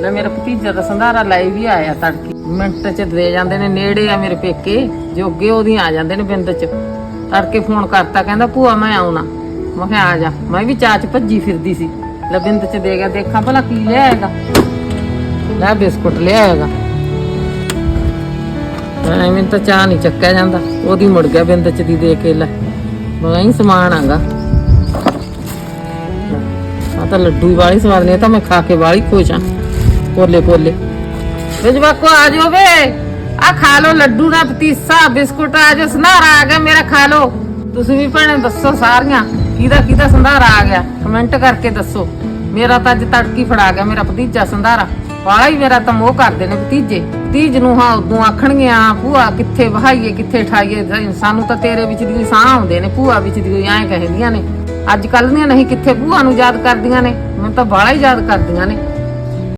ਲੈ ਮੇਰਾ ਭਤੀਜਾ ਦਾ ਸੰਧਾਰਾ ਲੈ ਵੀ ਆਇਆ ਤੜਕੇ। ਮਿੰਟ ਚ ਦੇ ਜਾਂਦੇ ਨੇ, ਨੇੜੇ ਆ ਮੇਰੇ ਪੇਕੇ ਜੋਗੇ ਉਹਦੀ ਆ ਜਾਂਦੇ ਨੇ ਬਿੰਦ ਚ। ਤੜਕੇ ਫੋਨ ਕਰਤਾ, ਕਹਿੰਦਾ, ਭੂਆ, ਮੈਂ ਆਉਣਾ। ਮੈਂ ਕਿਹਾ, ਆ ਜਾ। ਮੈਂ ਵੀ ਚਾਚ ਭੱਜੀ ਫਿਰਦੀ ਸੀ। ਲੈ ਬਿੰਦ ਚ ਦੇ ਗਿਆ, ਦੇਖਾਂ ਭਲਾ ਕੀ ਲਿਆ ਲਿਆਏਗਾ ਲੈ ਬਿਸਕੁਟ ਲਿਆਏਗਾ ਐਵੇਂ ਤਾਂ ਚਾਹ ਨਹੀਂ ਚੱਕਿਆ ਜਾਂਦਾ। ਉਹਦੀ ਮੁੜ ਗਿਆ ਬਿੰਦ ਚ ਦੀ ਦੇ ਕੇ, ਲੈ। ਮੈਂ ਸਮਾਨ ਆਗਾ ਆ ਤਾਂ ਲੱਡੂ ਹੀ ਵਾਲੀ ਸਵਾਦ ਨੇ ਤਾਂ ਮੈਂ ਖਾ ਕੇ ਵਾਲੀ ਖੁਸ਼ ਆ ਕੋਲੇ। ਜਵਾਕੋ ਆ ਜਾਓ ਵੇ। ਆ ਖਾ ਲੋ ਲੱਡੂ ਦਾ ਪਤੀਸਾ, ਬਿਸਕੁਟ ਆ ਜਾ ਸੰਧਾਰਾ ਆ ਗਿਆ ਮੇਰਾ, ਖਾ ਲੋ ਤੁਸੀਂ ਵੀ ਭੈਣੇ ਦੱਸੋ ਸਾਰੀਆਂ, ਕਿਹਦਾ ਕਿਹਦਾ ਸੰਧਾਰਾ ਆ ਗਿਆ? ਕਮੈਂਟ ਕਰਕੇ ਦੱਸੋ। ਮੇਰਾ ਤਾਂ ਅੱਜ ਤੜਕੀ ਫੜਾ ਗਿਆ ਮੇਰਾ ਭਤੀਜਾ ਸੰਧਾਰਾ। ਵਾਲਾ ਹੀ ਮੇਰਾ ਤਾਂ ਮੋਹ ਕਰਦੇ ਨੇ ਭਤੀਜੇ। ਭਤੀਜ ਨੂੰ ਹਾਂ ਉਦੋਂ ਆਖਣਗੀਆਂ ਭੂਆ, ਕਿੱਥੇ ਵਹਾਈਏ, ਕਿੱਥੇ ਠਾਈਏ? ਸਾਨੂੰ ਤਾਂ ਤੇਰੇ ਵਿੱਚ ਦੀ ਸਾਹ ਆਉਂਦੇ ਨੇ, ਭੂਆ ਵਿੱਚ ਦੀ ਐਂ ਕਹਿੰਦੀਆਂ ਨੇ। ਅੱਜ ਕੱਲ ਦੀਆਂ ਨਹੀਂ, ਕਿੱਥੇ ਭੂਆ ਨੂੰ ਯਾਦ ਕਰਦੀਆਂ ਨੇ? ਮੈਨੂੰ ਤਾਂ ਬਾਲਾ ਹੀ ਯਾਦ ਕਰਦੀਆਂ ਨੇ।